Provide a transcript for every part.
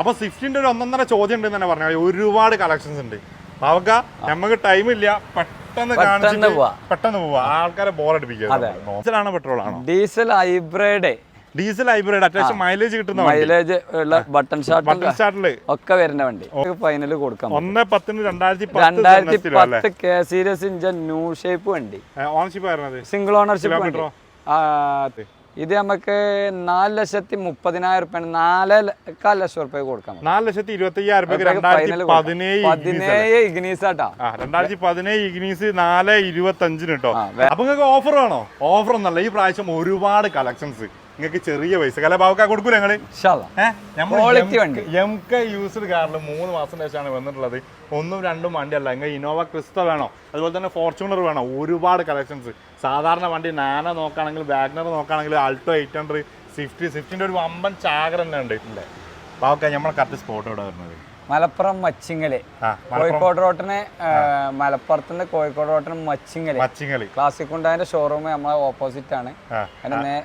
അപ്പൊ സ്വിഫ്റ്റിന്റെ ഒരു ഒന്നൊന്നര ചോദ്യം ഉണ്ട് തന്നെ പറഞ്ഞാൽ ഒരുപാട് കളക്ഷൻസ് ഉണ്ട്. അവക്ക നമുക്ക് ടൈം ഇല്ല. പെട്ടെന്ന് കാണിച്ചിട്ട് പെട്ടെന്ന് പോവാ. ആൾക്കാരെ ബോറടിപ്പിക്കുക ഡീസലാണോ പെട്രോൾ ആണോ? ഡീസൽ ഹൈബ്രിഡ് ഡീസൽ ഹൈബ്രിഡ് അത്യാവശ്യം മൈലേജ് കിട്ടുന്ന മൈലേജ് ഉള്ള ബട്ടൺ ഷാർട്ട് ബട്ടൺ സ്റ്റാർട്ടിൽ ഒക്കെ വരുന്ന വണ്ടി. ഫൈനൽ കൊടുക്കാം ഒന്ന് പത്തിന് രണ്ടായിരത്തി രണ്ടായിരത്തി പത്ത് K series engine new shape വണ്ടി. ഓണർഷിപ്പ് സിംഗിൾ ഓണർഷിപ്പ് വണ്ടി. ഇത് നമുക്ക് നാല് ലക്ഷത്തി മുപ്പതിനായിരം റുപ്യ നാല് കാൽ ലക്ഷം റുപ്യ കൊടുക്കാം നാല് ലക്ഷത്തി ഇരുപത്തി അയ്യായിരം പതിനേഴ് ഇഗ്നീസ് ഇഗ്നീസാട്ടാ ആ രണ്ടായിരത്തി പതിനേഴ് ഇഗ്നീസ് നാല് ഇരുപത്തി അഞ്ചിന് കേട്ടോ അപ്പൊ ഓഫർ വേണോ? ഓഫർ ഒന്നല്ല ഈ പ്രാവശ്യം ഒരുപാട് കളക്ഷൻസ്. നിങ്ങൾക്ക് ചെറിയ പൈസ. കല ബാബുക്ക കൊടുക്കൂല ഞങ്ങൾ. എം കെ യൂസ്ഡ് കാറിൽ മൂന്ന് മാസം ശേഷമാണ് വന്നിട്ടുള്ളത്. ഒന്നും രണ്ടും വണ്ടിയല്ല. നിങ്ങൾ ഇന്നോവ ക്രിസ്റ്റ വേണോ? അതുപോലെ തന്നെ ഫോർച്യൂണർ വേണോ? ഒരുപാട് കളക്ഷൻസ് സാധാരണ വണ്ടി നാന നോക്കുകയാണെങ്കിൽ വാഗ്നർ നോക്കുകയാണെങ്കിൽ ആൾട്ടോ എയ്റ്റ് ഹൺഡ്രഡ് സ്വിഫ്റ്റ് സ്വിഫ്റ്റിന്റെ ഒരു വമ്പൻ ചാകര തന്നെ ഉണ്ട് ബാബുക്ക നമ്മളെ കറക്റ്റ് സ്പോട്ട് ഇവിടെ വരുന്നത്. മലപ്പുറം മച്ചിങ്ങൽ. കോഴിക്കോട് റോട്ടിന് മലപ്പുറത്തുനിന്ന് കോഴിക്കോട് റോട്ടിന് മച്ചിങ്ങൽ. മച്ചിങ്ങൽ. ക്ലാസിക് കുണ്ടാന്റെ ഷോറൂം നമ്മളെ ഓപ്പോസിറ്റ് ആണ്.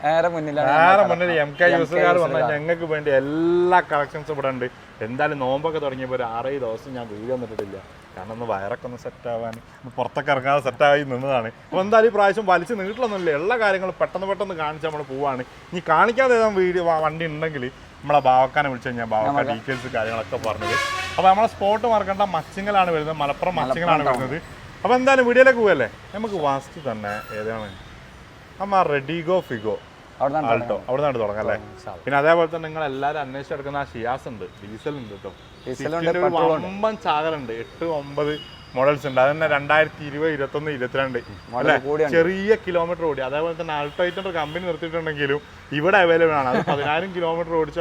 നേരെ മുന്നിലാണ് എം കെ യൂസുകാർ വന്നാൽ ഞങ്ങൾക്ക് വേണ്ടി എല്ലാ കളക്ഷൻസും ഇവിടെ ഉണ്ട്. എന്തായാലും നോമ്പൊക്കെ തുടങ്ങിയപ്പോൾ ഒരു ആറേ ദിവസം ഞാൻ വീഡിയോ വന്നിട്ടില്ല കാരണം ഒന്ന് വയറൊക്കെ ഒന്ന് സെറ്റ് ആവാൻ പുറത്തൊക്കെ ഇറങ്ങാതെ സെറ്റായി നിന്നതാണ്. അപ്പോൾ എന്തായാലും ഈ പ്രാവശ്യം വലിച്ച് നീട്ടിലൊന്നുമില്ല. എല്ലാ കാര്യങ്ങളും പെട്ടെന്ന് പെട്ടെന്ന് കാണിച്ച് നമ്മൾ പോവാണ്. ഇനി കാണിക്കാതെ ഏതാ വീഡിയോ വണ്ടി ഉണ്ടെങ്കിൽ നമ്മളെ ബാവക്കാനെ വിളിച്ചു കഴിഞ്ഞാൽ ബാവക്ക ഡീറ്റെയിൽസ് കാര്യങ്ങളൊക്കെ പറഞ്ഞത്. അപ്പോൾ നമ്മളെ സ്പോട്ട് മറക്കേണ്ട മച്ചിങ്ങലാണ് വരുന്നത്. മലപ്പുറം മച്ചിങ്ങലാണ് വരുന്നത്. അപ്പോൾ എന്തായാലും വീഡിയോയിലേക്ക് പോവല്ലേ? നമുക്ക് വാസ്തു തന്നെ ഏതാണ്? നമ്മ റെഡിഗോ ഫിഗോ. അവിടെ ആൾട്ടോ. അവിടെ നിന്നാണ് തുടങ്ങാം അല്ലേ? പിന്നെ അതേപോലെ തന്നെ നിങ്ങൾ എല്ലാവരും അന്വേഷിച്ചെടുക്കുന്ന ആ ഷിയാസ് ഉണ്ട്. ഡീസൽ ഉണ്ട് കേട്ടോ വമ്പൻ ചാകലുണ്ട് എട്ട് ഒമ്പത് മോഡൽസ് ഉണ്ട്. അതന്നെ രണ്ടായിരത്തി ഇരുപത് ഇരുപത്തൊന്ന് ഇരുപത്തിരണ്ട്. അല്ലെ? ചെറിയ കിലോമീറ്റർ ഓടി. അതേപോലെ തന്നെ ആൾട്ടോ ആയിട്ടൊരു കമ്പനി നിർത്തിയിട്ടുണ്ടെങ്കിലും ഇവിടെ അവൈലബിൾ ആണ്. അത് പതിനായിരം കിലോമീറ്റർ ഓടിച്ച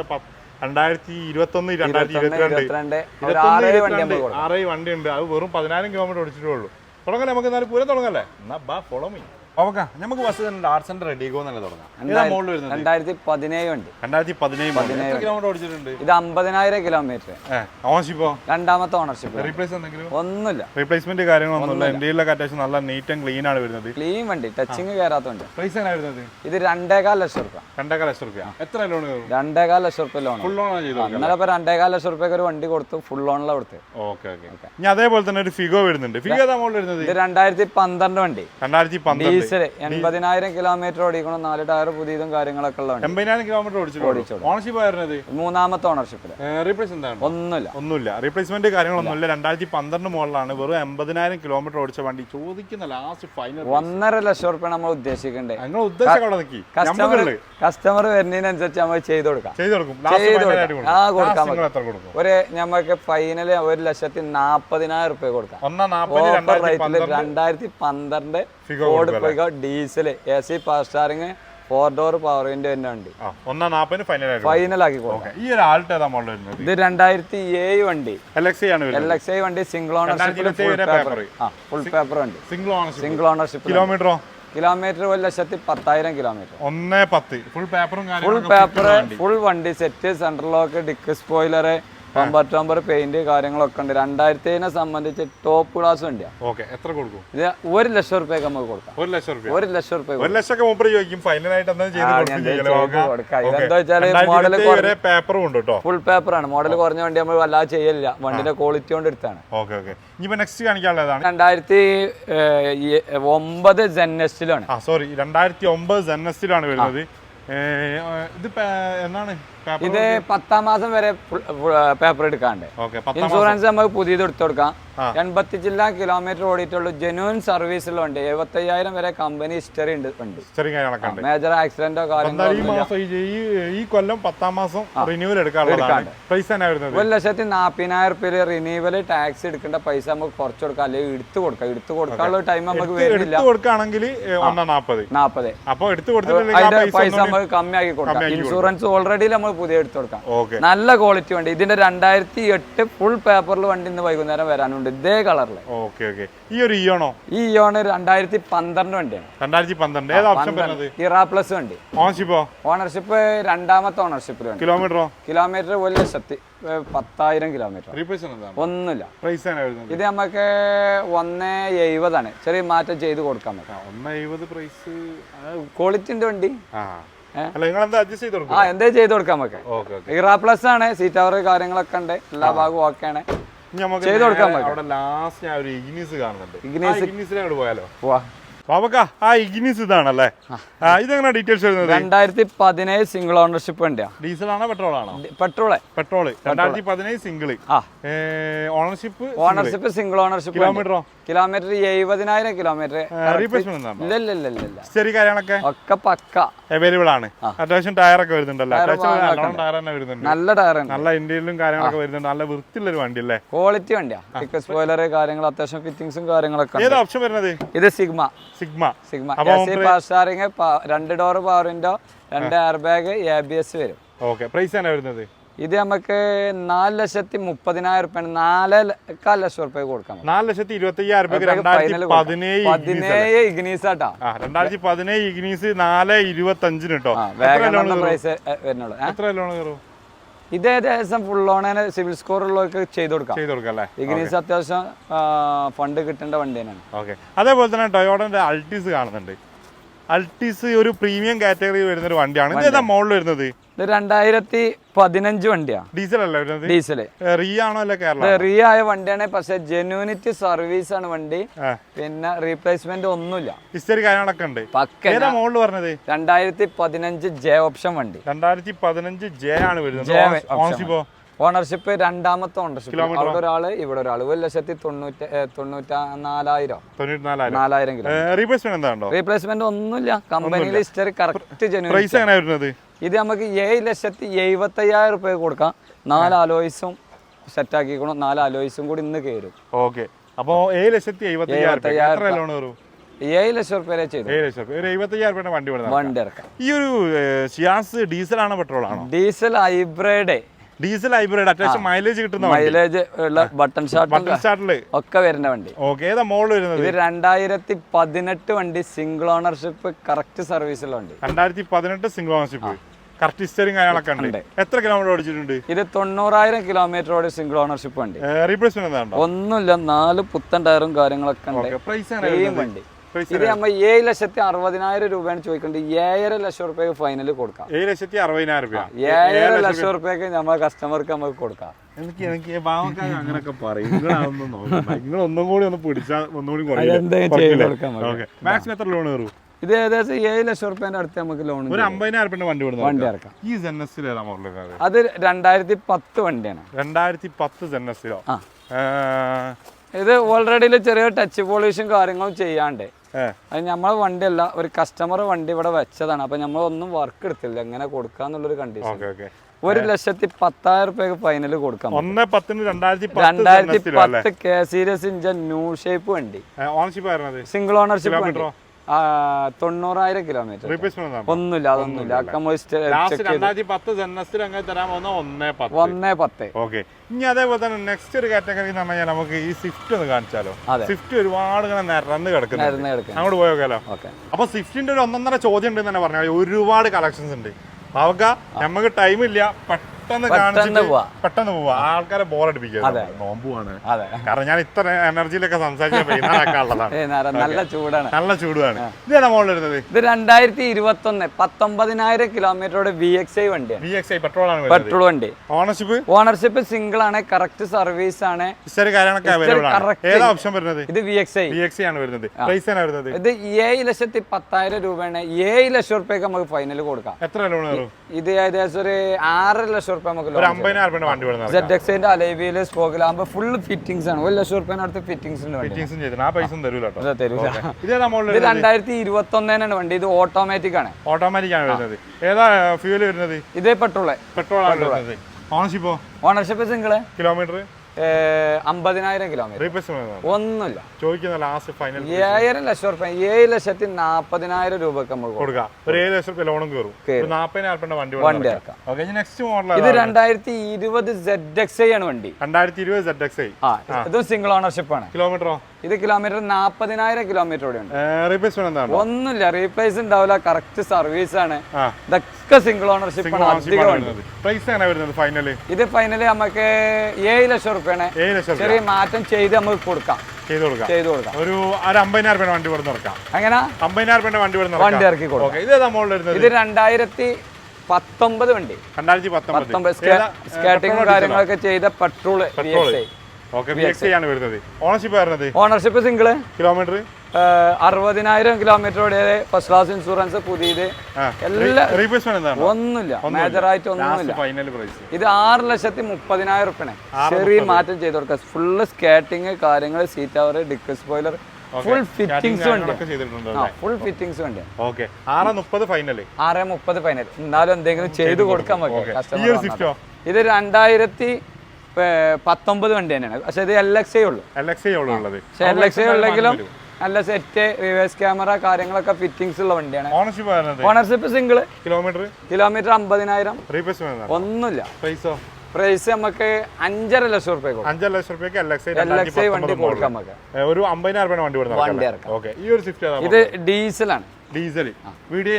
രണ്ടായിരത്തി ഇരുപത്തൊന്ന് രണ്ടായിരത്തി ഇരുപത്തിരണ്ട്. ഇരുപത്തൊന്ന് ആറേഴ് വണ്ടി ഉണ്ട്. അത് വെറും പതിനായിരം കിലോമീറ്റർ ഓടിച്ചിട്ടേ ഉള്ളൂ. തുടങ്ങല്ലേ നമുക്ക് എന്നാലും പൂരം തുടങ്ങല്ലേ? എന്നാ ബാ ഫോളോ മീ ഓക്കെ നമുക്ക് തന്നെ ആർട്സ് സെന്റർ റെഡിഗോ എന്നല്ലേ തുടങ്ങാം. മോഡൽ വരുന്നത്? രണ്ടായിരത്തി പതിനേഴ് വണ്ടി. രണ്ടായിരത്തി പതിനേഴ് മോഡൽ എത്ര കിലോമീറ്റർ ഓടിച്ചിട്ടുണ്ട്? ഇത് അമ്പതിനായിരം കിലോമീറ്റർ രണ്ടാമത്തെ ഓണർഷിപ്പ് റീപ്ലേസ് എന്തെങ്കിലും? ഒന്നുമില്ല. റീപ്ലേസ്മെന്റ് കാര്യങ്ങളൊന്നുമില്ല ഇന്ത്യയിലൊക്കെ അത്യാവശ്യം നല്ല നീറ്റ് ആൻഡ് ക്ലീൻ ആണ് വരുന്നത്. ക്ലീൻ വണ്ടി. ടച്ചിങ് കയറാത്തുണ്ട് പ്രൈസ് എങ്ങനെ വരുന്നത്? ഇത് രണ്ടേകാൽ ലക്ഷം റുപ്യ രണ്ടര ലക്ഷം റുപ്യ എത്ര ലോൺ രണ്ടേകാൽ ലക്ഷം റുപ്യ ലോൺ ഫുൾ ലോൺ ആണ് ചെയ്തത്. ഇന്നലെ ഇപ്പൊ രണ്ടേകാൽ ലക്ഷം റുപ്യക്ക് ഒരു വണ്ടി കൊടുത്തു. ഫുൾ ലോണിലാണ് കൊടുത്ത് ഓക്കെ ഓക്കെ ഇനി അതേപോലെ തന്നെ ഒരു ഫിഗോ വരുന്നുണ്ട്. ഫിഗോ ഏതാ മോഡൽ വരുന്നത്? ഇത് രണ്ടായിരത്തി പന്ത്രണ്ട് വണ്ടി. രണ്ടായിരത്തി പന്ത്രണ്ട്. ഡീസൽ എൺപതിനായിരം കിലോമീറ്റർ ഓടിക്കണം നാല് ടയർ പുതിയതും കാര്യങ്ങളൊക്കെ ഉള്ള വണ്ടി എൺപതിനായിരം കിലോമീറ്റർ ഓണർഷിപ്പ് ആയിരുന്നത്? മൂന്നാമത്തെ ഓണർഷിപ്പിൽ റീപ്ലേസ് എന്താണ്? ഒന്നുമില്ല. ഒന്നുമില്ല. റീപ്ലേസ്മെന്റ് കാര്യങ്ങളൊന്നുമില്ല. രണ്ടായിരത്തി പന്ത്രണ്ട് മുകളിലാണ് വെറും എൺപതിനായിരം കിലോമീറ്റർ ഓടിച്ച വണ്ടി. ചോദിക്കുന്ന ലാസ്റ്റ് ഫൈനൽ ഒന്നര ലക്ഷം റുപ്യ നമ്മൾ ഉദ്ദേശിക്കണ്ടേ? നിങ്ങൾ ഉദ്ദേശം അവിടെ നിൽക്കി കസ്റ്റമർ കസ്റ്റമർ വരുന്നതിനനുസരിച്ച് നമ്മൾ ചെയ്ത് കൊടുക്കാം. ചെയ്ത് കൊടുക്കും. ആ, കൊടുക്കാം. ഒരു ഞമ്മക്ക് ഫൈനൽ ഒരു ലക്ഷത്തി നാപ്പതിനായിരം റുപ്യ കൊടുക്കാം. രണ്ടായിരത്തി പന്ത്രണ്ട് Ford Figo diesel A C power steering four door power window തന്നെ ഉണ്ട്. ഒന്നാം നാൽപ്പതിന് ഫൈനൽ ആക്കി ഈ ഒരു ആൾട്ട് ഏതാ മോഡൽ വരുന്നത്? ഇത് രണ്ടായിരത്തി ഏഴ് വണ്ടി എൽ എക്സ് ആണ് എൽ എക്സ് ഐ വണ്ടി സിംഗിൾ ഓണർഷിപ്പ് ഫുൾ പേപ്പർ. ആ ഫുൾ പേപ്പർ വണ്ടി സിംഗിൾ ഓണർഷിപ്പ് സിംഗിൾ ഓണർഷിപ്പ് കിലോമീറ്ററോ കിലോമീറ്റർ ഒരു ലക്ഷത്തി പത്തായിരം കിലോമീറ്റർ ഒന്ന് പത്ത്. ഫുൾ പേപ്പറും ഫുൾ പേപ്പർ ഫുൾ വണ്ടി. Set central lock dickey spoiler bumper ടോമ്പർ paint കാര്യങ്ങളൊക്കെ ഉണ്ട്. രണ്ടായിരത്തിനെ സംബന്ധിച്ച് ടോപ്പ് ക്ലാസ് വണ്ടിയാണ് ഓക്കെ എത്ര കൊടുക്കും? ഇത് ഒരു ലക്ഷം റുപ്യക്ക് നമുക്ക് കൊടുക്കാം. ഒരു ലക്ഷം റുപ്യ. ഒരു ലക്ഷം റുപ്യ ഒരു ലക്ഷം ചോദിക്കും ഫൈനൽ എന്താ പേപ്പറും ഉണ്ട് കേട്ടോ ഫുൾ പേപ്പറാണ് മോഡൽ കുറഞ്ഞ വണ്ടി നമ്മൾ വല്ലാതെ ചെയ്യലില്ല. വണ്ടിന്റെ ക്വാളിറ്റി കൊണ്ട് എടുത്താണ്. ഓക്കെ ഓക്കെ ഇനിയിപ്പോ നെക്സ്റ്റ് കാണിക്കാനുള്ളതാണ്. രണ്ടായിരത്തി ഒമ്പത് ജെന്നസ്റ്റിലാണ് സോറി രണ്ടായിരത്തി ഒമ്പത് ജെന്നസ്റ്റിലാണ് വരുന്നത്. ഇത് എന്നാണ്? പത്താം മാസം വരെ പേപ്പർ എടുക്കാണ്ട്. ഇൻഷുറൻസ് നമുക്ക് പുതിയത് എടുത്തു കൊടുക്കാം. എൺപത്തി ജില്ലാ കിലോമീറ്റർ ഓടിയിട്ടുള്ള ജെനുവൻ സർവീസുള്ള എഴുപത്തി എഴുപത്തയ്യായിരം വരെ കമ്പനി ഹിസ്റ്ററി ഉണ്ട് മേജർ ആക്സിഡന്റോ ഈ കൊല്ലം പത്താം മാസം റിന്യൂവൽ ഒരു ലക്ഷത്തി നാപ്പതിനായിരം റുപ്യ റിന്യൂവൽ ടാക്സ് എടുക്കേണ്ട പൈസ നമുക്ക് കുറച്ച് കൊടുക്കാം. അല്ലെങ്കിൽ എടുത്തു കൊടുക്കാം. എടുത്തു കൊടുക്കാനുള്ള ടൈം നമുക്ക് വരുന്നില്ല. കൊടുക്കുകയാണെങ്കിൽ നാപ്പത്? അപ്പൊ എടുത്തു അതിന്റെ പൈസ നമുക്ക് കമ്മിയാക്കി കൊടുക്കാം. ഇൻഷുറൻസ് ഓൾറെഡി നമ്മൾ പുതിയ എടുത്തു കൊടുക്കാം. നല്ല ക്വാളിറ്റി വണ്ടി. ഇതിന്റെ രണ്ടായിരത്തി എട്ട് ഫുൾ പേപ്പറിൽ വണ്ടി ഇന്ന് വൈകുന്നേരം വരാനുണ്ട്. ഇതേ കളറിൽ ഓക്കെ ഓക്കെ. ഈ ഒരു ഇയോണോ ഈ ഇയോണ് രണ്ടായിരത്തി പന്ത്രണ്ട് വണ്ടിയാണ്. രണ്ടായിരത്തി പന്ത്രണ്ട്. ഏത് ഓപ്ഷൻ വരുന്നത്? ഇറാ പ്ലസ് വണ്ടി. ഓണർഷിപ്പോ ഓണർഷിപ്പ് രണ്ടാമത്തെ ഓണർഷിപ്പിൽ വണ്ടി. കിലോമീറ്ററോ കിലോമീറ്റർ ഒരു ലക്ഷത്തി പത്തായിരം കിലോമീറ്റർ ഒന്നുമില്ല. ഇത് നമുക്ക് ഒന്ന് എഴുപതാണ് ചെറിയ മാറ്റം ചെയ്ത് കൊടുക്കാൻ പറ്റും. പ്രൈസ് ക്വാളിറ്റിന്റെ വണ്ടി. ആ. എന്താ ചെയ്ത് കൊടുക്കും നമുക്ക് ഇറാ പ്ലസ് ആണ്. സീറ്റ് അവർ കാര്യങ്ങളൊക്കെ ഉണ്ട്. എല്ലാ ഭാഗവും ഓക്കെ ആണ്. നമുക്ക്. അവിടെ ലാസ്റ്റ് ഞാൻ ഒരു ഇഗ്നീസ് കാണുന്നുണ്ട്. അങ്ങോട്ട് പോയാലോ പോവാ ബാബക്ക ആ ഇഗ്നിസ് ഇതാണല്ലേ? ഇതെങ്ങനെ ഡീറ്റെയിൽസ് വരുന്നത്? രണ്ടായിരത്തി പതിനേഴ് സിംഗിൾ ഓണർഷിപ്പ് വണ്ടിയാ. ഡീസൽ ആണോ പെട്രോൾ ആണോ? പെട്രോൾ പെട്രോൾ രണ്ടായിരത്തി പതിനേഴ് single ownership ownership single ownership കിലോമീറ്ററോ kilometre എഴുപതിനായിരം കിലോമീറ്റർ ശരി കാര്യങ്ങളൊക്കെ? ഒക്കെ പക്ക. അവൈലബിൾ ആണ്. അത്യാവശ്യം ടയർ ഒക്കെ വരുന്നുണ്ടല്ലോ. അത്യാവശ്യം ടയർ തന്നെ വരുന്നുണ്ട്. നല്ല ടയർ നല്ല ഇന്ത്യയിലും കാര്യങ്ങളൊക്കെ വരുന്നുണ്ട്. നല്ല വൃത്തിയുള്ള ഒരു വണ്ടി അല്ലേ? ക്വാളിറ്റി വണ്ടിയാ. സ്പോയിലർ കാര്യങ്ങൾ അത്യാവശ്യം ഫിറ്റിംഗ്സും കാര്യങ്ങളൊക്കെ ഏതാ ഓപ്ഷൻ വരുന്നത്? ഇത് സിഗ്മ. സിഗ്മ. സിഗ്മ. സ്റ്റാറിങ് രണ്ട് ഡോർ പവർ വിൻഡോ രണ്ട് air bag A B S വരും. ഓക്കെ പ്രൈസ് തന്നെ വരുന്നത്? ഇത് നമുക്ക് നാല് ലക്ഷത്തി മുപ്പതിനായിരം റുപ്യ നാല് കാൽ ലക്ഷം റുപ്യ കൊടുക്കാം നാല് ലക്ഷത്തി ഇരുപത്തി അയ്യായിരം പതിനേഴ് ഇഗ്നീസ് ആട്ടാ. രണ്ടായിരത്തി പതിനേഴ് ഇഗ്നീസ് നാല് ഇരുപത്തി അഞ്ചിന് കേട്ടോ പ്രൈസ് വരുന്നുള്ളൂ? എത്ര ലോൺ കയറും? ഇത് ഏകദേശം ഫുൾ ഓണേന് സിവിൽ സ്കോർ ഉള്ളവർക്ക് ചെയ്ത് കൊടുക്കാം. ചെയ്ത് കൊടുക്കാം അല്ലേ? ഇഗ്നീസ് അത്യാവശ്യം ഫണ്ട് കിട്ടേണ്ട വണ്ടി തന്നെയാണ്. ഓക്കെ അതേപോലെ തന്നെ ടൊയോഡന്റെ അൾട്ടീസ് കാണുന്നുണ്ട്. അൾട്ടീസ് ഒരു പ്രീമിയം കാറ്റഗറി വരുന്ന ഒരു വണ്ടിയാണ്. ഇത് ഏതാ മോഡൽ വരുന്നത്? ഇത് രണ്ടായിരത്തി പതിനഞ്ച് വണ്ടിയാ. ഡീസൽ അല്ലേ വരുന്നത്? ഡീസൽ റീ ആണോ അല്ല കേരള റീ ആയ വണ്ടിയാണ് പക്ഷെ ജെന്യൂനിറ്റി സർവീസ് ആണ് വണ്ടി. പിന്നെ റീപ്ലേസ്മെന്റ് ഒന്നുമില്ല. ഹിസ്റ്ററി കാര്യങ്ങളൊക്കെ ഉണ്ട്. പക്ക ഏതാ മോഡൽ പറഞ്ഞത്? രണ്ടായിരത്തി പതിനഞ്ച് ജെ ഓപ്ഷൻ വണ്ടി. രണ്ടായിരത്തി പതിനഞ്ച് ജെ ആണ് വരുന്നത്. ഓണർഷിപ്പോ രണ്ടാമത്തെ ഓണർഷിപ്പ്. അവിടെ ഒരാൾ ഇവിടെ ഒരാൾ. ഒരു ലക്ഷത്തി തൊണ്ണൂറ്റി ഏ, നാലായിരം തൊണ്ണൂറ്റിനാലായിരം. നാലായിരം കിലോ. റീപ്ലേസ്മെന്റ് ഒന്നുമില്ല. കമ്പനി ഹിസ്റ്ററി കറക്റ്റ് ജനുവരി ഇത് നമുക്ക് ഏഴ് ലക്ഷത്തി എഴുപത്തി അയ്യായിരം റുപ്യ കൊടുക്കാം. നാല് അലോയ്സും സെറ്റ് ആക്കിക്കണം നാല് അലോയ്സും കൂടി ഇന്ന് കയറും. ഓക്കെ. അപ്പോ ഏഴ് ലക്ഷത്തി എഴുപത്തി അയ്യായിരം രൂപ. എത്ര ലോൺ കയറും ഏഴ് ലക്ഷം റുപ്യ വരെ ചെയ്തു. ഏഴ് ലക്ഷം രൂപ. ഒരു എഴുപത്തി അയ്യായിരം വണ്ടി വരുന്നത് വണ്ടി ഇറക്കാം. ഈ ഒരു ഷിയാസ് ഡീസൽ ആണോ പെട്രോൾ ആണോ? Diesel hybrid. ഡീസൽ ഹൈബ്രിഡ് അത്യാവശ്യം മൈലേജ് കിട്ടുന്ന മൈലേജ് ഉള്ള ബട്ടൺ ഷാർട്ടും ബട്ടൺ സ്റ്റാർട്ടിൽ ഒക്കെ വരുന്ന വണ്ടി. ഓക്കെ ഏതാ മോഡൽ വരുന്നത്? ഇത് രണ്ടായിരത്തി പതിനെട്ട് വണ്ടി സിംഗിൾ ഓണർഷിപ്പ് കറക്റ്റ് സർവീസിലുള്ള വണ്ടി. രണ്ടായിരത്തി പതിനെട്ട് സിംഗിൾ ഓണർഷിപ്പ് കറക്റ്റ് ഹിസ്റ്ററിയും കാര്യങ്ങളൊക്കെ ഉണ്ട്. എത്ര കിലോമീറ്റർ ഓടിച്ചിട്ടുണ്ട്? ഇത് തൊണ്ണൂറായിരം കിലോമീറ്ററോട് സിംഗിൾ ഓണർഷിപ്പ് വണ്ടി. റീപ്ലേസ്മെന്റ് ഒന്നുമില്ല നാല് പുത്തൻ ടയറും കാര്യങ്ങളൊക്കെ ഉണ്ട്. പ്രൈസ് വണ്ടി. ഇത് നമ്മൾ ഏഴ് ലക്ഷത്തി അറുപതിനായിരം രൂപയാണ് ചോദിക്കേണ്ടത്. ഏഴര ലക്ഷം റുപ്യക്ക് ഫൈനൽ കൊടുക്കാം. ഏഴ് ലക്ഷത്തി അറുപതിനായിരം രൂപ ഏഴര ലക്ഷം റുപ്യക്ക് നമ്മൾ കസ്റ്റമർക്ക് നമുക്ക് കൊടുക്കാം. എനിക്ക് എനിക്ക് പാവക്കാർ അങ്ങനൊക്കെ പറയും. നോക്കണ്ട. നിങ്ങൾ ഒന്നും കൂടി ഒന്ന് പിടിച്ചാൽ ഒന്നുകൂടി മാക്സിമം എത്ര ലോൺ കയറും? ഇത് ഏകദേശം ഏഴ് ലക്ഷം റുപ്യന്റെ അടുത്ത് നമുക്ക് ലോൺ ഒരു അമ്പതിനായിരം വണ്ടി വണ്ടി ഇറക്കാം. ഈ അത് രണ്ടായിരത്തി പത്ത് വണ്ടിയാണ് രണ്ടായിരത്തി പത്ത് ഇത് ഓൾറെഡി ചെറിയ ടച്ച് പോളിഷും കാര്യങ്ങളും ചെയ്യാണ്ട്. അത് നമ്മളെ വണ്ടിയല്ല ഒരു കസ്റ്റമർ വണ്ടി ഇവിടെ വെച്ചതാണ്. അപ്പൊ നമ്മൾ ഒന്നും വർക്ക് എടുത്തില്ല. എങ്ങനെ കൊടുക്കാന്നുള്ളൊരു കണ്ടീഷൻ ഒരു ലക്ഷത്തി പത്തായിരം റുപ്യക്ക് ഫൈനൽ കൊടുക്കാം ഒന്ന് പത്തിന് രണ്ടായിരത്തി പത്ത് K series engine new shape വണ്ടി. സിംഗിൾ ഓണർഷിപ്പ് വണ്ടി. തൊണ്ണൂറായിരം കിലോമീറ്റർ ഒന്നുമില്ല. അതൊന്നുമില്ല. ഒന്നേ പത്ത്. ഓക്കെ ഇനി അതേപോലെ തന്നെ നെക്സ്റ്റ് ഒരു കാറ്റഗറി എന്ന് പറഞ്ഞാൽ നമുക്ക് ഈ സ്വിഫ്റ്റ് ഒന്ന് കാണിച്ചാലോ. സ്വിഫ്റ്റ് ഒരുപാട് ഇങ്ങനെ നിരന്ന് കിടക്കുന്നു അങ്ങോട്ട് പോയോക്കാലോ അപ്പൊ സ്വിഫ്റ്റിന്റെ ഒരു ഒന്നൊന്നര ചോദ്യം ഉണ്ടെന്ന് തന്നെ പറഞ്ഞാൽ ഒരുപാട് കളക്ഷൻസ് ഉണ്ട്. നമുക്ക് ടൈം ഇല്ല. പെട്ടെന്ന് കാണിച്ചിട്ട് പോവാ. പെട്ടെന്ന് പോവാ. ആൾക്കാരെ ബോറടിപ്പിക്കുക കാരണം ഞാൻ ഇത്ര എനർജിയിലൊക്കെ നര- നല്ല ചൂടാണ്. നല്ല ചൂടുമാണ്. ഇതേതാ മോളിൽ വരുന്നത്? ഇത് രണ്ടായിരത്തി ഇരുപത്തി ഒന്ന് പത്തൊമ്പതിനായിരം കിലോമീറ്ററോടെ വി എക്സ് ഐ വണ്ടിയാണ്. വി എക്സ് ഐ പെട്രോൾ ആണ് പെട്രോൾ വണ്ടി. ഓണർഷിപ്പ് ഓണർഷിപ്പ് സിംഗിൾ ആണ് കറക്റ്റ് സർവീസ് ആണ്. ഏതാ ഓപ്ഷൻ വരുന്നത്? ഇത് V X I V X ആണ് വരുന്നത്. പ്രൈസ് ആണ് വരുന്നത്? ഇത് ഏഴ് ലക്ഷത്തി പത്തായിരം രൂപയാണ്. ഏഴ് ലക്ഷം റുപ്യക്ക് നമുക്ക് ഫൈനൽ കൊടുക്കാം. എത്ര ലോൺ ഇത് ഏകദേശം ഒരു ആറര ലക്ഷം റുപ്യ നമുക്ക് വണ്ടി സെഡ് എക്സിന്റെ അലൈവിയിൽ ലാമ്പ് ഫുൾ ഫിറ്റിംഗ്സ് ആണ്. ഒരു ലക്ഷം റുപ്യ അടുത്ത് ഫിറ്റിംഗ്സ് ഇത് രണ്ടായിരത്തി ഇരുപത്തി ഒന്നിനാണ് വണ്ടി. ഇത് ഓട്ടോമാറ്റിക് ആണ്. ഓട്ടോമാറ്റിക് ആണ് വരുന്നത്. ഏതാ ഫ്യൂൽ വരുന്നത്? ഇതേ പെട്രോൾ പെട്രോൾ ഓണർഷിപ്പോ ഓണർഷിപ്പ് സിംഗിൾ കിലോമീറ്റർ അമ്പതിനായിരം കിലോമീറ്റർ. ഒന്നുമില്ല. ചോദിക്കുന്ന ലാസ്റ്റ് ഫൈനൽ ഏഴര ലക്ഷം റുപ്യ ഏഴ് ലക്ഷത്തി നാപ്പതിനായിരം രൂപക്ക് നമ്മൾ കൊടുക്കാം. ഒരു ഏഴ് ലക്ഷം ലോണും കയറും. വണ്ടി വണ്ടി ഇറക്കാം. ഓക്കെ നെക്സ്റ്റ് മോഡൽ ഇത് രണ്ടായിരത്തി ഇരുപത് സെഡ് എക്സ് ആണ് വണ്ടി. രണ്ടായിരത്തി ഇരുപത് സെഡ് എക്സ് ഐ ആ ഇതും സിംഗിൾ ഓണർഷിപ്പ് ആണ്. കിലോമീറ്ററോ ഇത് കിലോമീറ്റർ നാപ്പതിനായിരം കിലോമീറ്റർ കൂടെ ഉണ്ട് ഒന്നുമില്ല റീപ്ലേസ് ഉണ്ടാവില്ല കറക്റ്റ് സർവീസ് ആണ്. ഇതൊക്കെ സിംഗിൾ ഓണർഷിപ്പ് ആണ് അധികം ഇത് ഫൈനലി നമുക്ക് ഏഴ് ലക്ഷം റുപ്യാണ്. ചെറിയ മാറ്റം ചെയ്ത് നമുക്ക് കൊടുക്കാം. ചെയ്ത് കൊടുക്കാം. ഒരു അമ്പതിനായിരം രൂപ വണ്ടി ഇവിടെ ഇറക്കാം. അങ്ങനെ അമ്പതിനായിരം രൂപ വണ്ടി ഇവിടെ വണ്ടി ഇറക്കി കൊടുക്കാം. ഓക്കെ ഇത് ഇത് രണ്ടായിരത്തി പത്തൊമ്പത് വണ്ടി. രണ്ടായിരത്തി പത്തൊമ്പത്. പത്തൊമ്പത് സ്കേട്ടിങ്ങും കാര്യങ്ങളൊക്കെ ചെയ്ത പെട്രോൾ ആണ് വരുന്നത്. Ownership single ownership single kilometre അറുപതിനായിരം കിലോമീറ്റർ ഓടിയത് ഫസ്റ്റ് ക്ലാസ് ഇൻഷുറൻസ് പുതിയത്. എല്ലാ ഒന്നുമില്ല. മേജർ ആയിട്ട് ഒന്നുമില്ല. ഇത് ആറ് ലക്ഷത്തി മുപ്പതിനായിരം റുപ്യാണ് ചെറിയ മാറ്റം ചെയ്ത് കൊടുക്കുക. ഫുള്ള് സ്കേട്ടിങ് കാര്യങ്ങൾ സീറ്റ് അവർ ഡിക്ക് സ്പോയിലർ ഫുൾ ഫിറ്റിംഗ്സ് ഉണ്ട് ഫുൾ ഫിറ്റിംഗ്സ് ഉണ്ട് ഓക്കെ ആറ് മുപ്പത് ഫൈനൽ ആറ് മുപ്പത് ഫൈനൽ എന്നാലും എന്തെങ്കിലും ചെയ്ത് കൊടുക്കാൻ പറ്റും. ഇത് രണ്ടായിരത്തി പത്തൊമ്പത് വണ്ടി തന്നെയാണ്. പക്ഷെ ഇത് എൽ എക്സ് ഉള്ളൂ. എൽ എക്സ് ഐ ഉള്ളത്. പക്ഷെ എൽ എക്സ് ഉള്ളെങ്കിലും നല്ല സെറ്റ് റിവേഴ്സ് ക്യാമറ കാര്യങ്ങളൊക്കെ ഫിറ്റിംഗ്സ് ഉള്ള വണ്ടിയാണ്. Ownership ownership single kilometre kilometre അമ്പതിനായിരം. ഒന്നുമില്ല. പ്രൈസോ പ്രൈസ് നമുക്ക് അഞ്ചര ലക്ഷം റുപ്യ അഞ്ചര ലക്ഷം രൂപയ്ക്ക് എൽ എക്സ് വണ്ടി കൊടുക്കാം നമുക്ക്. ഒരു അമ്പതിനായിരം രൂപ വണ്ടി വണ്ടി ഇറക്കാം. ഓക്കെ ഈ ഒരു സ്വിഫ്റ്റ് ഇത് ഡീസലാണ് ഡീസൽ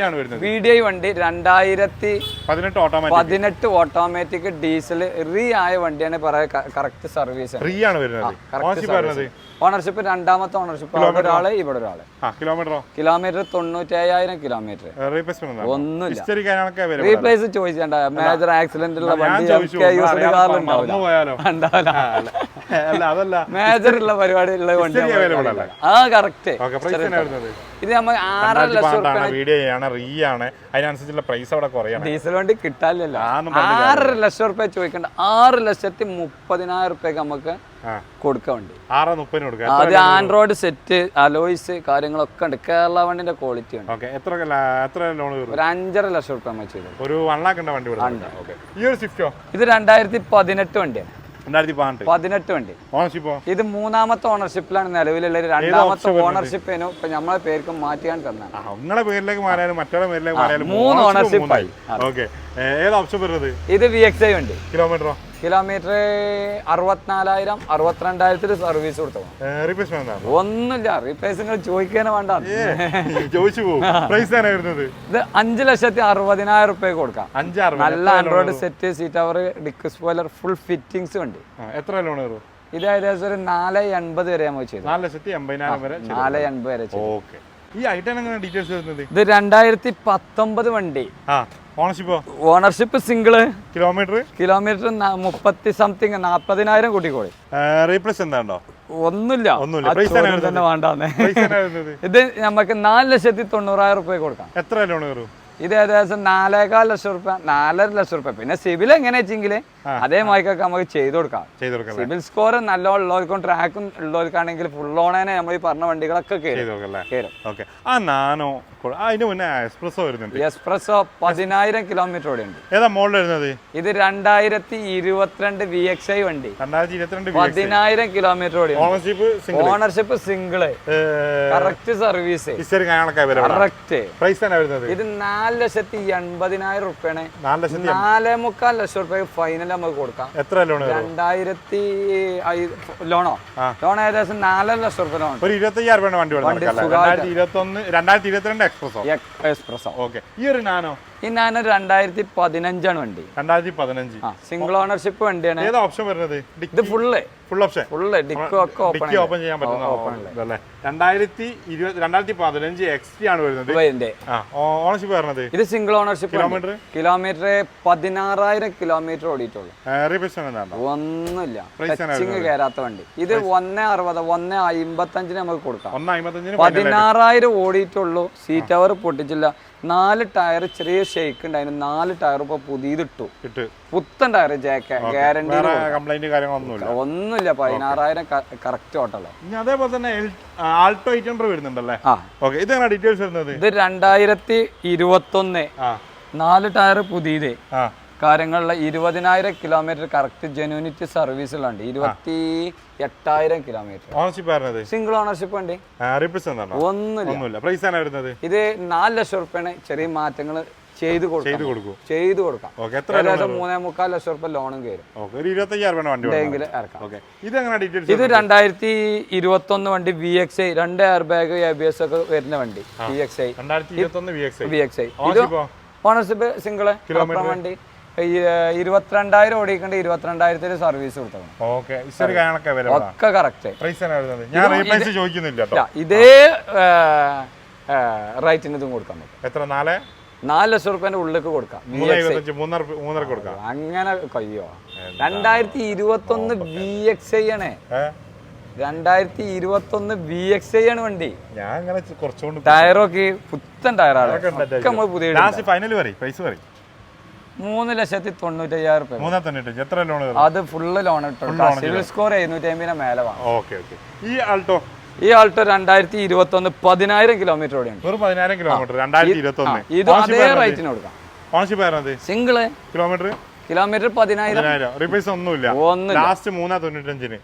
ആണ് വരുന്നത്. വി ഡി ഐ വണ്ടി രണ്ടായിരത്തി പതിനെട്ട് ഓട്ടോമാറ്റിക് പതിനെട്ട് ഓട്ടോമാറ്റിക് ഡീസൽ റീ ആയ വണ്ടിയാണ് പറയാ കറക്റ്റ് സർവീസ് റീ ആണ് വരുന്നത്. ഓണർഷിപ്പ് രണ്ടാമത്തെ ഓണർഷിപ്പ് ഒരാൾ ഇവിടെ ഒരാൾ. കിലോമീറ്ററോ കിലോമീറ്റർ തൊണ്ണൂറ്റയ്യായിരം കിലോമീറ്റർ ഒന്നുമില്ല. റീപ്ലേസ് ചോദിച്ചണ്ട. മേജർ ആക്സിഡന്റ് ഉള്ള വണ്ടി യൂസ്ഡ് മേജർ ഉള്ള പരിപാടി ഉള്ള വണ്ടി ആ കറക്റ്റ് ഇത് നമ്മൾ ആറര റുപ്യ വീഡിയോ ചെയ്യാണ് റീ ആണ്. അതിനനുസരിച്ചുള്ള പ്രൈസ് അവിടെ കുറയാണ്. ഡീസൽ വണ്ടി കിട്ടാനില്ലല്ലോ. ആറ് ആറര ലക്ഷം റുപ്യ ചോദിക്കണ്ട. ആറ് ലക്ഷത്തി മുപ്പതിനായിരം റുപ്യക്ക് നമുക്ക് കൊടുക്കുന്നുണ്ട് ആറ് മുപ്പതിന് കൊടുക്കാം. അത് ആൻഡ്രോയിഡ് സെറ്റ് അലോയ്സ് കാര്യങ്ങളൊക്കെ ഉണ്ട്. കേരള വണ്ടിന്റെ ക്വാളിറ്റി ഉണ്ട്. ഓക്കെ എത്ര എത്ര ലോൺ ഒരു അഞ്ചര ലക്ഷം റുപ്യ നമ്മൾ ചെയ്തത്. ഒരു വൺ ഉണ്ട്. വണ്ടി ഈ ഒരു സ്വിഫ്റ്റോ ഇത് രണ്ടായിരത്തി പതിനെട്ട് വണ്ടിയാണ്. പതിനെട്ട് വണ്ടി. ഇത് മൂന്നാമത്തെ ഓണർഷിപ്പിലാണ് നിലവിലുള്ള രണ്ടാമത്തെ ഓണർഷിപ്പിനും ഇപ്പൊ നമ്മളെ പേർക്ക് മാറ്റിയാണ് തന്നെ പേരിലേക്ക് മാറിയാലും മറ്റൊരു പേരിലേക്ക് മാറിയാലും മൂന്ന് ഓണർഷിപ്പായി ഇത് വി എക്സ് ഐ വണ്ടി. കിലോമീറ്ററോ കിലോമീറ്റർ അറുപത്തിനാലായിരം അറുപത്തിരണ്ടായിരത്തിൽ സർവീസ് കൊടുത്തു ഒന്നുമില്ല റീപ്ലേസ് നിങ്ങൾ ചോദിക്കാനേ വേണ്ട. ഇത് അഞ്ച് ലക്ഷത്തി അറുപതിനായിരം റുപ്യ കൊടുക്കാം. നല്ല ആൻഡ്രോയിഡ് സെറ്റ് സീറ്റ് അവർ ഡിക്ക് സ്പോയിലർ ഫുൾ ഫിറ്റിംഗ്സ് ഉണ്ട് എത്ര ലോൺ ഇത് ഏകദേശം ഒരു നാല് എൺപത് വരെ നമ്മൾ ചെയ്തു. നാല് ലക്ഷത്തി എൺപതിനായിരം വരെ നാല് എൺപത് വരെ ഓക്കെ. ഈ ഐറ്റം എങ്ങനെ ഡീറ്റെയിൽസ് വരുന്നത്? ഇത് രണ്ടായിരത്തി പത്തൊമ്പത് വണ്ടി. ഓണർഷിപ്പോ? Ownership single. കിലോമീറ്റർ? കിലോമീറ്റർ മുപ്പത്തി സംതിങ് നാപ്പതിനായിരം കൂട്ടിക്കോളി. റീപ്ലേസ് എന്താണ്ടോ? ഒന്നുമില്ല. തന്നെ വേണ്ടാന്നേ. ഇത് നമുക്ക് നാല് ലക്ഷത്തി തൊണ്ണൂറായിരം റുപ്യ കൊടുക്കാം. എത്ര ലോൺ കയറും? ഇത് ഏകദേശം നാലേകാൽ ലക്ഷം റുപ്യ നാലര ലക്ഷം റുപ്യ. പിന്നെ സിവിൽ എങ്ങനെ വെച്ചെങ്കിൽ അതേ മാതിരിക്കൊക്കെ നമുക്ക് ചെയ്തു കൊടുക്കാം. സിവിൽ സ്കോർ നല്ല ഉള്ളവർക്കും ട്രാക്കും ഉള്ളവർക്കാണെങ്കിൽ ഫുൾ ഓണേനെ നമ്മൾ ഈ പറഞ്ഞ വണ്ടികളൊക്കെ കയറും ആ നാനോ കൊ- ആ അതിന് മുന്നേ എക്സ്പ്രസോ വരുന്നുണ്ട്. എക്സ്പ്രസോ പതിനായിരം കിലോമീറ്റർ ഓടി ഉണ്ട് ഏതാ മോളിൽ വരുന്നത്? ഇത് രണ്ടായിരത്തി ഇരുപത്തിരണ്ട് വി എക്സ് ഐ വണ്ടി. രണ്ടായിരത്തി ഇരുപത്തിരണ്ട് പതിനായിരം കിലോമീറ്റർ ഓടി ownership ownership single correct service correct price വരുന്നത്? ഇത് നാല് ലക്ഷത്തി എൺപതിനായിരം റുപ്യാണ്. നാല് മുക്കാൽ ലക്ഷം റുപ്യ ഫൈനൽ നമുക്ക് കൊടുക്കാം. എത്ര ലോൺ രണ്ടായിരത്തി ലോണോ ലോൺ ഏകദേശം നാലര ലക്ഷം റുപ്യ ലോൺ ഒരു ഇരുപത്തയ്യായിരം രൂപ വണ്ടി രണ്ടായിരത്തി ഇരുപത്തി ഒന്ന് രണ്ടായിരത്തി ഇരുപത്തിരണ്ട് എക്സ്പ്രസോ എക്സ്പ്രസോ ഓക്കെ ഈ ഒരു നാനോ ഈ ഞാൻ രണ്ടായിരത്തി പതിനഞ്ചാണ് വണ്ടി. രണ്ടായിരത്തി പതിനഞ്ച്. സിംഗിൾ ഓണർഷിപ്പ് വണ്ടിയാണ്. ഏതാ ഓപ്ഷൻ വരുന്നത്? ഇത് ഫുള്ള് ഫുൾ ഓപ്ഷൻ ഫുള്ള് ഡിക്കോ ഒക്കെ ഓപ്പൺ ഓപ്പൺ ചെയ്യാൻ പറ്റുന്ന ഇതല്ലേ രണ്ടായിരത്തി ഇരുപത് രണ്ടായിരത്തി പതിനഞ്ച് ആണ് വരുന്നത്. ഓണർഷിപ്പ് വരുന്നത്? ഇത് സിംഗിൾ ഓണർഷിപ്പ് കിലോമീറ്റർ കിലോമീറ്റർ പതിനാറായിരം കിലോമീറ്റർ ഓടിയിട്ടുള്ളൂ. ഒന്നുമില്ല. ടച്ചിങ് കയറാത്ത വണ്ടി. ഇത് ഒന്ന് അറുപത് ഒന്ന് അമ്പത്തഞ്ചിന് നമുക്ക് കൊടുക്കാം. പതിനാറായിരം ഓടിയിട്ടുള്ളൂ. സീറ്റ് അവർ പൊട്ടിച്ചില്ല. നാല് ടയർ ചെറിയ ഷേക്ക് ഉണ്ട്. ഉണ്ടായിരുന്നു നാല് ടയർ ഇപ്പൊ പുതിയതിട്ടു. ഇട്ടു. പുത്തൻ ടയർ ജാക്ക ഗ്യാരണ്ടി കംപ്ലൈന്റ് കാര്യങ്ങളൊന്നുമില്ല ഒന്നുമില്ല. പതിനാറായിരം കറക്റ്റ് ഓട്ടല്ലോ അതേപോലെ തന്നെ ആൾട്ടോ എയ്റ്റ് ഹൺഡ്രഡ് വരുന്നുണ്ടല്ലേ? ഓക്കെ ഇതെങ്ങനെ ഡീറ്റെയിൽസ് വരുന്നത്? ഇത് രണ്ടായിരത്തി ഇരുപത്തൊന്ന് നാല് ടയർ പുതിയത്. ആ. കാര്യങ്ങളുള്ള ഇരുപതിനായിരം കിലോമീറ്റർ കറക്റ്റ് ജെനുവിനിറ്റി സർവീസിലുണ്ട് ഇരുപത്തി എട്ടായിരം കിലോമീറ്റർ. ഓണർഷിപ്പ് ആയിരുന്നത്? സിംഗിൾ ഓണർഷിപ്പ് എന്താണ് ഒന്നുമില്ല. പ്രൈസ് ആണ് വരുന്നത്? ഇത് നാല് ലക്ഷം റുപ്യാണ് ചെറിയ മാറ്റങ്ങൾ ചെയ്ത് കൊടുക്കാം. ചെയ്ത് കൊടുക്കും. ഏകദേശം മൂന്നേ മുക്കാൽ ലക്ഷം റുപ്യ ലോണും കയറും. ഇത് രണ്ടായിരത്തി ഇരുപത്തി ഒന്ന് വണ്ടി വി എക്സ് ഐ രണ്ട് air bag A B S ഒക്കെ വരുന്ന വണ്ടി. V X I V X I ownership single വണ്ടി. ഇരുപത്തിരണ്ടായിരം ഓടിക്കേണ്ട ഇരുപത്തിരണ്ടായിരത്തിന് സർവീസ് കൊടുത്തു ഒക്കെ കറക്റ്റ് ചോദിക്കുന്നില്ല ഇതേ റേറ്റിന് ഇതും കൊടുക്കാൻ പറ്റും. എത്ര നാല്? നാല് ലക്ഷം റുപ്യന്റെ ഉള്ളിലേക്ക് കൊടുക്കാം. അങ്ങനെ കയ്യോ? രണ്ടായിരത്തി ഇരുപത്തി ഒന്ന് ബി എക്സ് ഐ ആണ്. രണ്ടായിരത്തി ഇരുപത്തി ഒന്ന് ബി എക്സ് ഐ ആണ് വണ്ടി. ടയറൊക്കെ പുത്തൻ ടയറാണ് പുതിയ ലാസ്റ്റ് ഫൈനൽ പറയും പ്രൈസ് പറയും മൂന്ന് ലക്ഷത്തി തൊണ്ണൂറ്റയ്യായിരം റുപ്യ. മൂന്നാ തൊണ്ണൂറ്റഞ്ച് എത്ര ലോൺ അത് ഫുള്ള് ലോൺ ഇട്ടു സിവിൽ സ്കോർ എഴുന്നൂറ്റി അമ്പതിനെ മേലെ വാങ്ങും. Okay okay. ഈ ആൾട്ടോ? ഈ ആൾട്ടോ രണ്ടായിരത്തി ഇരുപത്തി ഒന്ന് പതിനായിരം കിലോമീറ്റർ ഓടിയാണ്. വെറും പതിനായിരം കിലോമീറ്റർ രണ്ടായിരത്തി ഇരുപത്തി ഒന്ന് ഇത് അതേ റേറ്റിന് കൊടുക്കാം ആയിരുന്നത് സിംഗിൾ കിലോമീറ്റർ കിലോമീറ്റർ പതിനായിരം. റിപ്പേഴ്സ് ഒന്നുമില്ല. ഒന്നും ലാസ്റ്റ് മൂന്നാ തൊണ്ണൂറ്റഞ്ചിന്.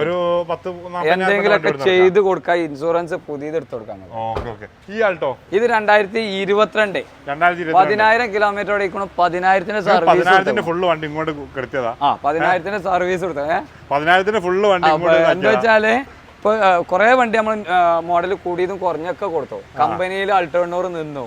ഒരു പത്ത് എന്തെങ്കിലുമൊക്കെ ചെയ്ത് കൊടുക്കാൻ ഇൻഷുറൻസ് പുതിയത് എടുത്ത് കൊടുക്കാൻ ഈ ആൾട്ടോ? ഇത് രണ്ടായിരത്തി ഇരുപത്തിരണ്ട്. പതിനായിരം കിലോമീറ്റർ ഓടിക്കണം പതിനായിരത്തിന്റെ സർവീസ് ഫുള്ള് വണ്ടി ഇങ്ങോട്ട് കെടുത്തിയതാ. ആ പതിനായിരത്തിന്റെ സർവീസ് കൊടുത്തത് ഏ? പതിനായിരത്തിന്റെ ഫുള്ള് വണ്ടി എന്താ വെച്ചാൽ ഇപ്പൊ കുറെ വണ്ടി നമ്മൾ മോഡൽ കൂടിയതും കുറഞ്ഞൊക്കെ കൊടുത്തു. കമ്പനിയിൽ അൾട്ടോണ്ണൂർ നിന്നു.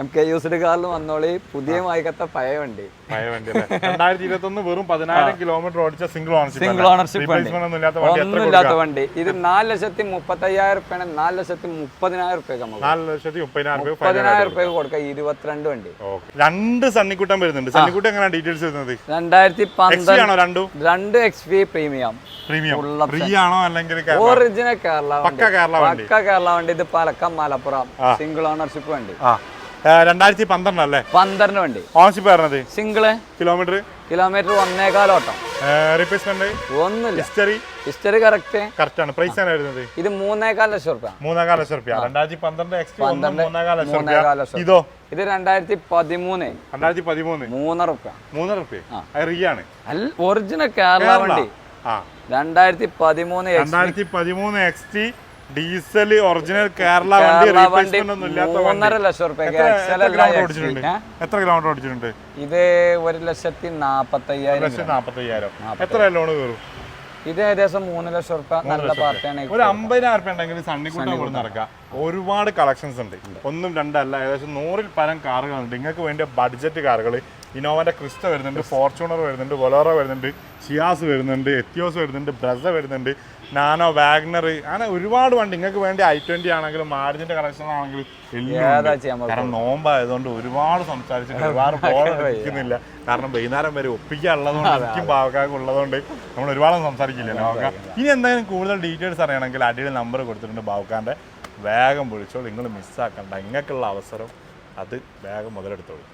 എം കെ യൂസ്ഡ് കാറിൽ വന്നോളി. പുതിയ വായിക്കത്തെ പഴയ വണ്ടി പഴയ വണ്ടി രണ്ടായിരത്തി ഇരുപത്തി ഒന്ന് വെറും പതിനായിരം കിലോമീറ്റർ ഓടിച്ച സിംഗിൾ ഓണർഷിപ്പ് സിംഗിൾ ഓണർഷിപ്പ് ഒന്നുമില്ലാത്ത വണ്ടി. ഇത് നാല് ലക്ഷത്തി മുപ്പത്തയ്യായിരം റുപ്യാണ്. നാല് ലക്ഷത്തി മുപ്പതിനായിരം റുപ്യ നാല് ലക്ഷത്തി മുപ്പതിനായിരം റുപ്യ കൊടുക്ക. ഇരുപത്തിരണ്ട് വണ്ടി. രണ്ട് സണ്ണിക്കുട്ടം വരുന്നുണ്ട്. സണ്ണിക്കുട്ടം എങ്ങനെയാണ് ഡീറ്റെയിൽസ് വരുന്നത്? രണ്ടായിരത്തി പന്ത്രണ്ട് രണ്ടും? രണ്ട് X P premium original Kerala പക്ക കേരള വണ്ടി. ഇത് പാലക്കം മലപ്പുറം സിംഗിൾ ഓണർഷിപ്പ് വണ്ടി. രണ്ടായിരത്തി പന്ത്രണ്ട് അല്ലേ പന്ത്രണ്ട് വണ്ടി. ഓണർഷിപ്പ് ആയിരുന്നത് സിംഗിൾ? കിലോമീറ്റർ? കിലോമീറ്റർ ഒന്നേകാൽ ഓട്ടം. റീപ്ലേസ്മെന്റ് ഒന്നുമില്ല. ഹിസ്റ്ററി ഹിസ്റ്ററി കറക്റ്റ് കറക്റ്റ് ആണ്. പ്രൈസ് ആണ് വരുന്നത്? ഇത് മൂന്നേകാൽ ലക്ഷം റുപ്യ മൂന്നേകാൽ ലക്ഷം റുപ്യ രണ്ടായിരത്തി പന്ത്രണ്ട് എക്സ് മൂന്നേകാൽ ലക്ഷം ഇതോ? ഇത് രണ്ടായിരത്തി പതിമൂന്ന്. രണ്ടായിരത്തി പതിമൂന്ന്. മൂന്നര റുപ്യ മൂന്നര റുപ്യ ആണ്. ഒറിജിനൽ കേരള വണ്ടി. രണ്ടായിരത്തി പതിമൂന്ന് രണ്ടായിരത്തി പതിമൂന്ന് X T diesel original Kerala വണ്ടി മൂന്നര ലക്ഷം റുപ്യക്ക് എത്ര- കിലോമീറ്റർ. ഓടിച്ചിട്ടുണ്ട്? ഇത് ഒരു ലക്ഷത്തി നാപ്പത്തയ്യായിരം എത്ര ലോൺ കയറും? ഇത് ഏകദേശം മൂന്ന് ലക്ഷം റുപ്യ നല്ല പാർട്ടിയാണ് ഒരു അമ്പതിനായിരം റുപ്യ ഉണ്ടെങ്കിൽ സണ്ണിക്കുട്ടം കൂടെ നടക്കാം ഒരുപാട് കളക്ഷൻസ് ഉണ്ട്. ഒന്നും രണ്ടല്ല ഏകദേശം നൂറിൽ പരം കാറുകളുണ്ട് നിങ്ങൾക്ക് വേണ്ടിയ ബഡ്ജറ്റ് കാറുകൾ. ഇന്നോവന്റെ ക്രിസ്റ്റ വരുന്നുണ്ട് ഫോർച്യൂണർ വരുന്നുണ്ട് ബൊലോറോ വരുന്നുണ്ട് ഷിയാസ് വരുന്നുണ്ട് എത്തിയോസ് വരുന്നുണ്ട് ബ്രസ വരുന്നുണ്ട്. നാനോ വാഗ്നർ അങ്ങനെ ഒരുപാട് വണ്ടി. നിങ്ങൾക്ക് വേണ്ടി ഐ ട്വന്റി ആണെങ്കിലും മാർജിന്റെ കളക്ഷൻ ആണെങ്കിലും കാരണം നോമ്പായതുകൊണ്ട് ഒരുപാട് സംസാരിച്ചിട്ട് ഒരുപാട് പോകാനിരിക്കുന്നില്ല കാരണം വൈകുന്നേരം വരെ ഒപ്പിക്കാനുള്ളതുകൊണ്ട് എനിക്കും പാവക്കാർക്ക് ഉള്ളതുകൊണ്ട് നമ്മൾ ഒരുപാട് സംസാരിക്കില്ല നോക്കാം ഇനി എന്തായാലും കൂടുതൽ ഡീറ്റെയിൽസ് അറിയണമെങ്കിൽ അടിയിൽ നമ്പർ കൊടുത്തിട്ടുണ്ട് ബാവുക്കാന്റെ വേഗം വിളിച്ചോ നിങ്ങൾ മിസ്സാക്കണ്ട ഇങ്ങക്കുള്ള അവസരം അത് വേഗം മുതലെടുത്തോളൂ.